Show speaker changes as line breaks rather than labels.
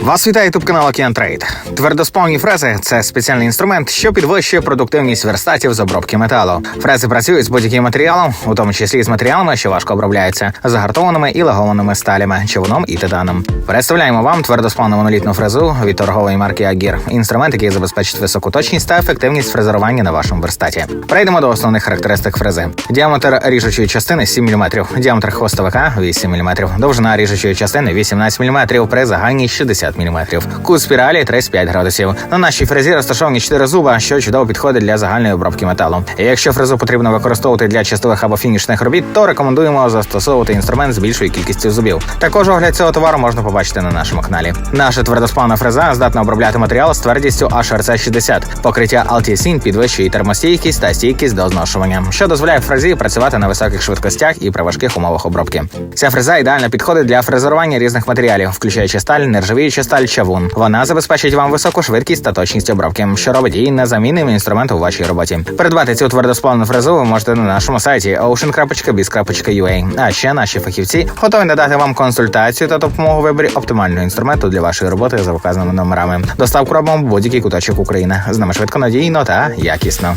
Вас вітає ютуб канал Океан Трейд. Твердосповні фрези це спеціальний інструмент, що підвищує продуктивність верстатів з обробки металу. Фрези працюють з будь-яким матеріалом, у тому числі з матеріалами, що важко обробляються, загартованими і лагованими сталями, човуном і титаном. Представляємо вам твердосповну монолітну фрезу від торгової марки Агір. Інструмент, який забезпечить високу точність та ефективність фрезерування на вашому верстаті. Перейдемо до основних характеристик фрези. Діаметр ріжучої частини 7 мм, діаметр хвостовика 8 мм, довжина ріжучої частини 18 мм, при загальній 60 мм. Кут спіралі 35 градусів. На нашій фрезі розташовані 4 зуба, що чудово підходить для загальної обробки металу. Якщо фрезу потрібно використовувати для чистових або фінішних робіт, то рекомендуємо застосовувати інструмент з більшою кількістю зубів. Також огляд цього товару можна побачити на нашому каналі. Наша твердосплавна фреза здатна обробляти матеріал з твердістю HRC 60. Покриття Altisin підвищує термостійкість та стійкість до зношування, що дозволяє фрезі працювати на високих швидкостях і при важких умовах обробки. Ця фреза ідеально підходить для фрезерування різних матеріалів, включаючи сталь, нержавіюча сталь, чавун. Вона забезпечить вам високу швидкість та точність обробки, що робить її незамінним інструментом у вашій роботі. Придбати цю твердосплавну фрезу ви можете на нашому сайті ocean.biz.ua. А ще наші фахівці готові надати вам консультацію та допомогу у виборі оптимального інструменту для вашої роботи за вказаними номерами. Доставку робимо в будь-який куточок України. З нами швидко надійно та якісно.